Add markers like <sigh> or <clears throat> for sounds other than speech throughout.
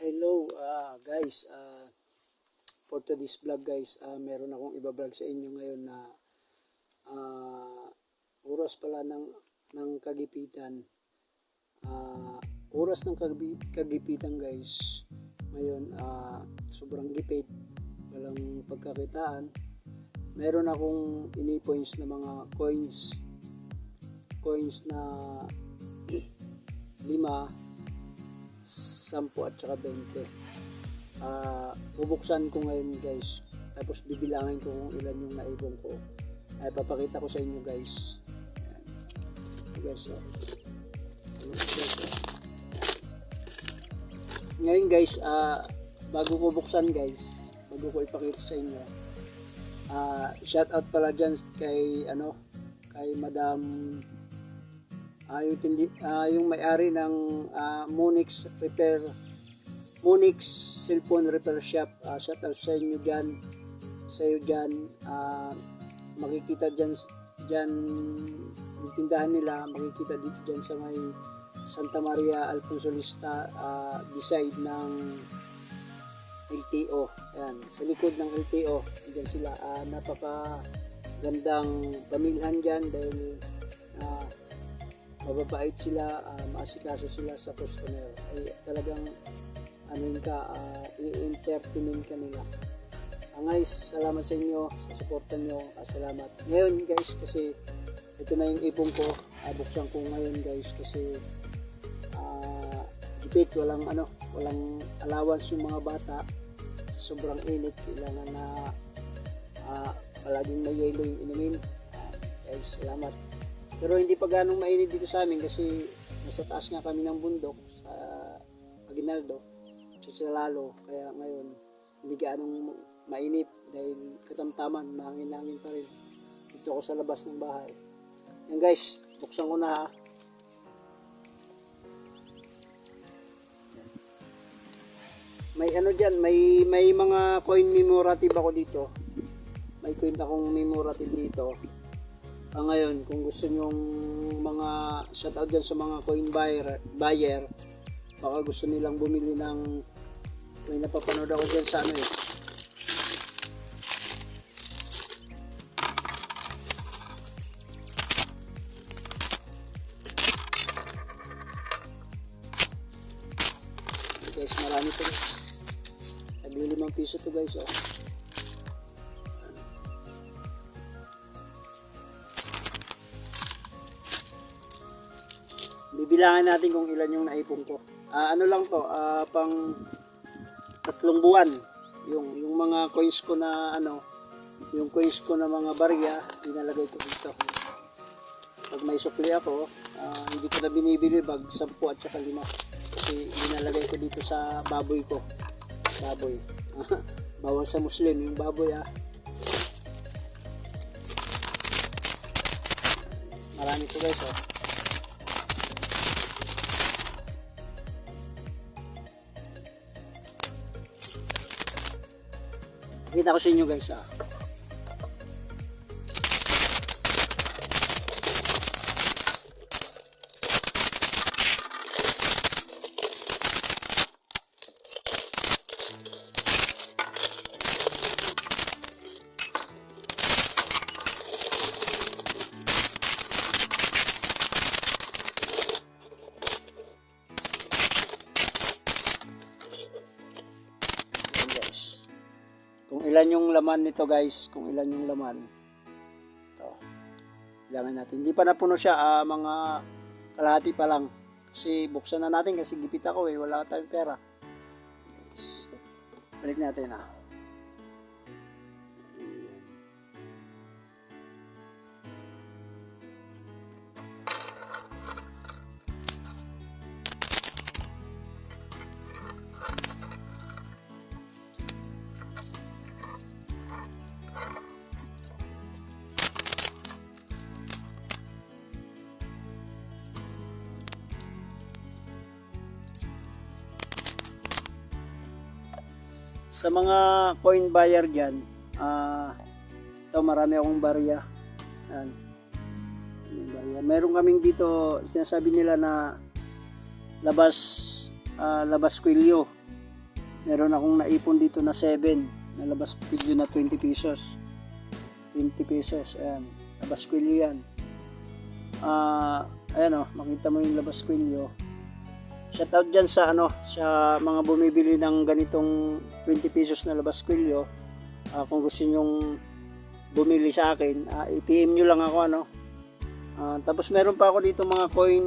Hello ah guys, ah for today's vlog guys, ah meron akong iba-vlog sa inyo ngayon na ah oras pala ng ng kagipitan. Ah oras ng kagi- kagipitan guys. Ngayon ah sobrang gipit, walang pagkakitaan. Meron akong ini-points na mga coins coins na <clears throat> lima 10 at saka 20. Ah, bubuksan ko ngayon guys. Tapos bibilangin ko kung ilan yung naibong ko. Ay papakita ko sa inyo guys. Ayan. Guys. Oh. Oh. Ngayon guys, ah bago ko buksan guys, bago ko ipakita sa inyo. Ah, shout out pala dyan kay ano, kay Madam Ah, yung, tindi, ah, yung may-ari ng ah, Monix Repair Monix Cellphone Repair Shop. Ah, shout out sa inyo dyan. Sa iyo dyan. Ah, makikita dyan, dyan yung tindahan nila. Makikita dito dyan sa may Santa Maria Alfonso Lista ah, beside ng LTO. Ayan, sa likod ng LTO. Diyan sila. Ah, napaka gandang pamilhan dyan dahil ah, mababait sila, uh, maasikaso sila sa customer. Ay talagang ano yun ka, uh, i-entertainin ka nila. Ah, guys, salamat sa inyo, sa suporta nyo. Ah, salamat. Ngayon guys, kasi ito na yung ipon ko. Ah, buksan ko ngayon guys kasi ah, gipit, walang ano, walang allowance yung mga bata. Sobrang init, kailangan na ah, palaging may yelo yung inumin. Ah, guys, salamat. Pero hindi pa ganong mainit dito sa amin kasi nasa taas nga kami ng bundok sa Aguinaldo, sa Silalo. Kaya ngayon, hindi ganong mainit dahil katamtaman, mahangin-hangin pa rin. Dito ako sa labas ng bahay. Yan guys, buksan ko na ha. May ano dyan, may, may mga coin memorative ako dito. May coin akong memorative dito. Ah, ngayon, kung gusto nyong mga shoutout dyan sa mga coin buyer, buyer baka gusto nilang bumili ng may napapanood ako dyan sa ano eh. Guys, marami to guys. Nagli limang piso to guys oh. Bibilangan natin kung ilan yung naipon ko. Ah, ano lang to, ah, pang tatlong buwan. Yung, yung mga coins ko na ano, yung coins ko na mga barya, inalagay ko dito. Pag may sukli ako, ah, hindi ko na binibili bag 10 at saka 5. Kasi inalagay ko dito sa baboy ko. Baboy. <laughs> Bawal sa Muslim yung baboy ah. Marami to guys oh. Kita ko sa inyo guys ah. Kung ilan yung laman nito guys, kung ilan yung laman. Ito. Ilaman natin. Hindi pa napuno siya, ah, mga kalahati pa lang. Kasi buksan na natin kasi gipit ako eh, wala tayong pera. Guys, Balik natin ah. Sa mga coin buyer dyan, ah, ito marami akong barya. Yan. Barya. Meron kaming dito, sinasabi nila na labas, ah, labas kwilyo. meron akong naipon dito na 7 na labas kwilyo na 20 pesos 20 pesos ayan labas kwilyo yan ah ayan o makita mo yung labas kwilyo shout out dyan sa ano sa mga bumibili ng ganitong 20 pesos na labas kwilyo Ah, kung gusto nyong bumili sa akin ah, i-PM nyo lang ako ano. Ah, tapos meron pa ako dito mga coin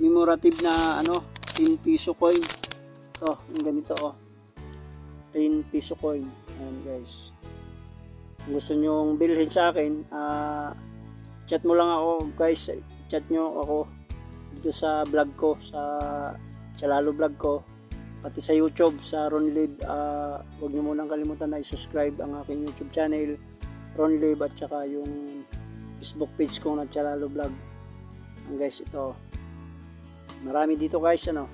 memorative na ano 10 piso coin. To yung ganito oh. 10 piso coin. Ayan guys. Kung gusto nyong bilhin sa akin ah chat mo lang ako guys. Chat nyo ako dito sa vlog ko sa Chalalo vlog ko pati sa YouTube sa Ron Live ah huwag niyo munang kalimutan na i-subscribe ang aking YouTube channel Ron Live at saka yung Facebook page ko na Chalalo vlog. Ang guys ito marami dito guys ano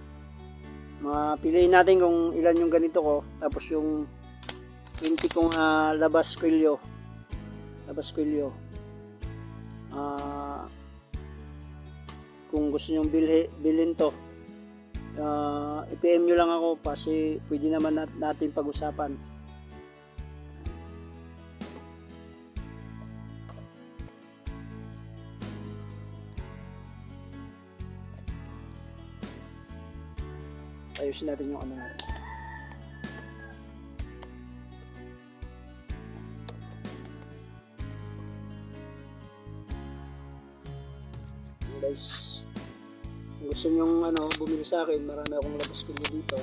mapiliin natin kung ilan yung ganito ko tapos yung 20 kong ah, labas kwilyo labas kwilyo kung gusto nyong bilhi, bilhin to ah i-PM nyo lang ako kasi pwede naman nat- natin pag-usapan. Ayusin natin yung ano natin guys. Kung gusto nyong ano bumili sa akin marami akong labas kulo dito.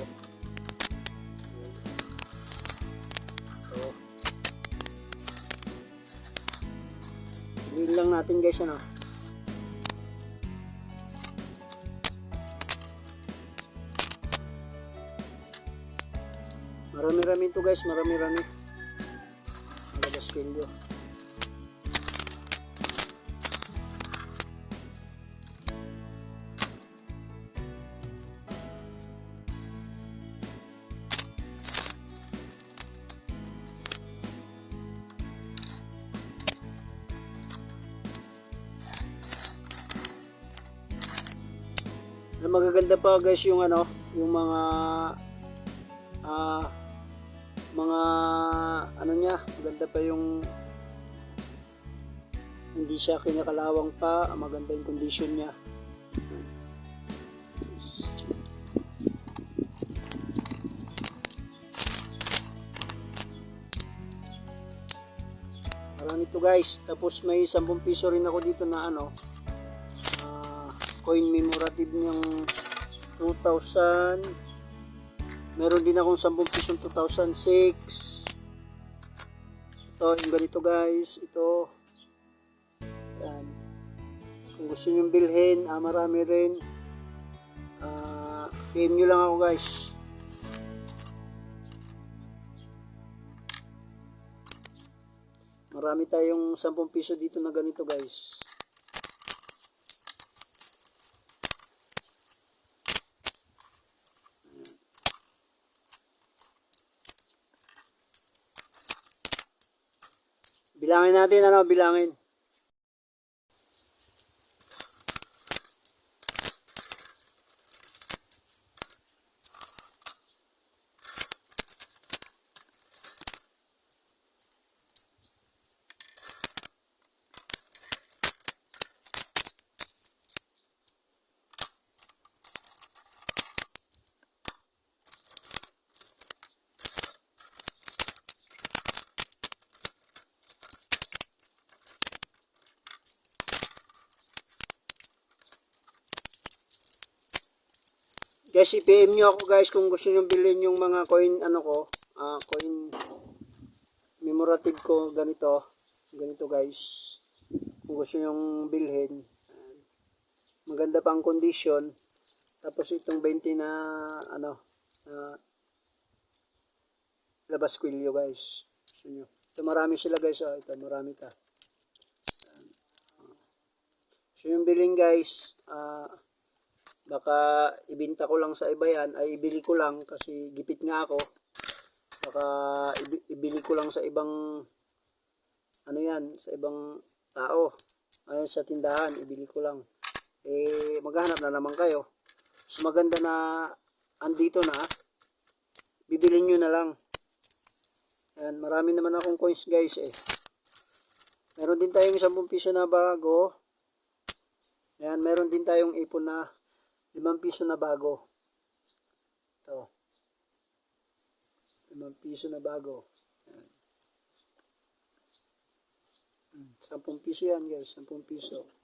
So Piliin lang natin guys ano. Marami-rami to guys marami-rami magaganda pa guys yung ano, yung mga ah mga ano niya, maganda pa yung hindi siya kinakalawang pa, maganda yung condition niya. Marami to guys. Tapos may 10 piso rin ako dito na ano, coin memorative ng 2000 meron din akong 10 pisong 2006 ito yung ganito guys. Ito. Yan. Kung gusto nyo bilhin ah, marami rin. Ah, PM nyo lang ako guys. Marami tayong 10 piso dito na ganito guys Bilangin natin ano, bilangin. Guys, i-PM nyo ako guys kung gusto nyo bilhin yung mga coin, ano ko, ah coin memorative ko, ganito. Ganito guys. Kung gusto nyo bilhin. Maganda pang condition. Tapos itong 20 na, ano, na labas kwilyo guys. Gusto nyo. Ito marami sila guys, oh. Ito marami ta. So yung bilhin guys, ah, baka ibinta ko lang sa iba yan ay ibili ko lang kasi gipit nga ako baka ibi- ibili ko lang sa ibang ano yan sa ibang tao ayun sa tindahan ibili ko lang eh maghanap na naman kayo mas maganda na andito na bibili nyo na lang. Ayan, marami naman akong coins guys eh. Meron din tayong 10 piso na bago. Ayan, meron din tayong ipon na 5 piso na bago. Ito. 5 piso na bago. Hmm, 10 piso yan guys, 10 piso.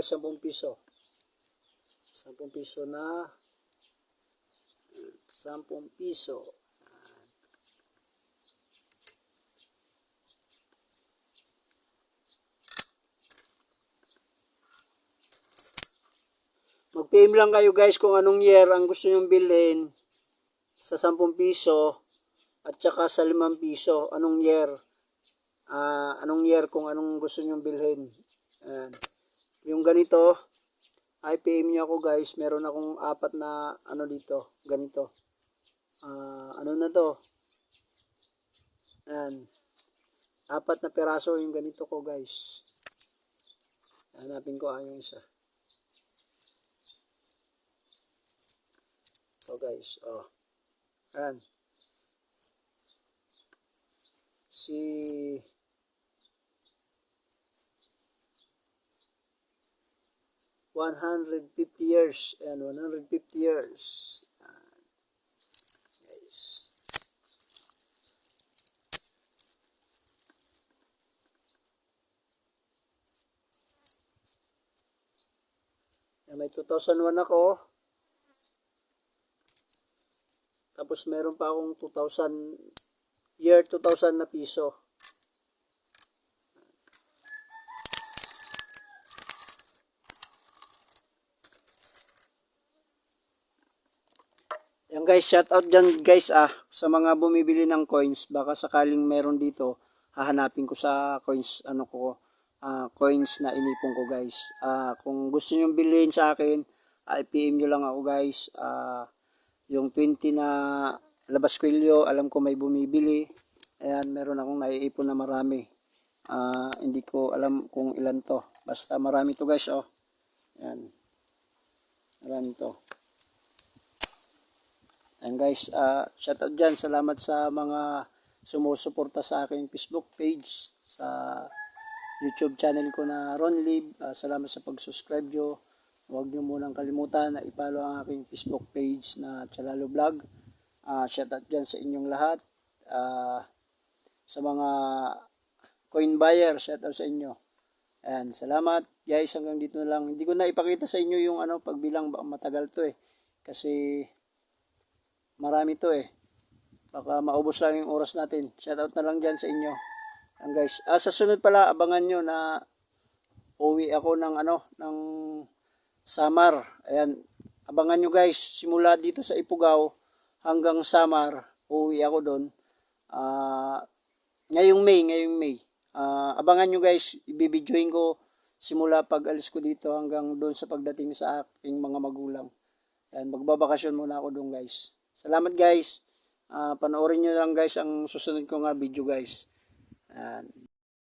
Guys, 10 piso. 10 piso na 10 piso. Mag-PM lang kayo guys kung anong year ang gusto nyong bilhin sa 10 piso at saka sa 5 piso. Anong year? Ah, anong year kung anong gusto nyong bilhin. Ayan. Yung ganito, ay PM niyo ako guys. Meron akong apat na ano dito. Ganito. Ah, ano na to? Ayan. Apat na peraso yung ganito ko guys. Hanapin ko ah, yung isa. So guys, oh. Ayan. Si one hundred fifty years and one hundred fifty years. Ayan. Guys. Ayan, may 2001 ako. Tapos meron pa akong 2000 year 2000 na piso. Guys, shout out dyan guys ah sa mga bumibili ng coins. Baka sakaling meron dito, hahanapin ko sa coins ano ko ah, coins na inipon ko guys. Ah, kung gusto niyo bilhin sa akin, ah, i-PM nyo lang ako guys. Ah, yung 20 na labas kwelyo, alam ko may bumibili. Ayan, meron akong naiipon na marami. Ah, hindi ko alam kung ilan to. Basta marami to guys, oh. Ayan. Marami to. Ayan guys, uh, shout out dyan. Salamat sa mga sumusuporta sa aking Facebook page, sa YouTube channel ko na Ron Lib. Ah, salamat sa pag-subscribe nyo. Huwag nyo munang kalimutan na ipalo ang aking Facebook page na Chalalo Vlog. Ah, shout out dyan sa inyong lahat. Ah, sa mga coin buyer, shout out sa inyo. Ayan, salamat guys. Hanggang dito na lang. Hindi ko na ipakita sa inyo yung ano, pagbilang matagal to eh. Kasi marami to eh. Baka maubos lang yung oras natin. Shout out na lang dyan sa inyo. Ayan guys. Ah, sa sunod pala, abangan nyo na uwi ako ng ano, ng Samar. Ayan. Abangan nyo guys. Simula dito sa Ipugaw hanggang Samar. Uwi ako doon. Ah, ngayong May, ngayong May. Ah, abangan nyo guys. Ibibidyoin ko simula pag alis ko dito hanggang doon sa pagdating sa aking mga magulang. Ayan, magbabakasyon muna ako doon guys. Salamat guys. Ah, panoorin nyo lang guys ang susunod ko nga video guys. Ayan.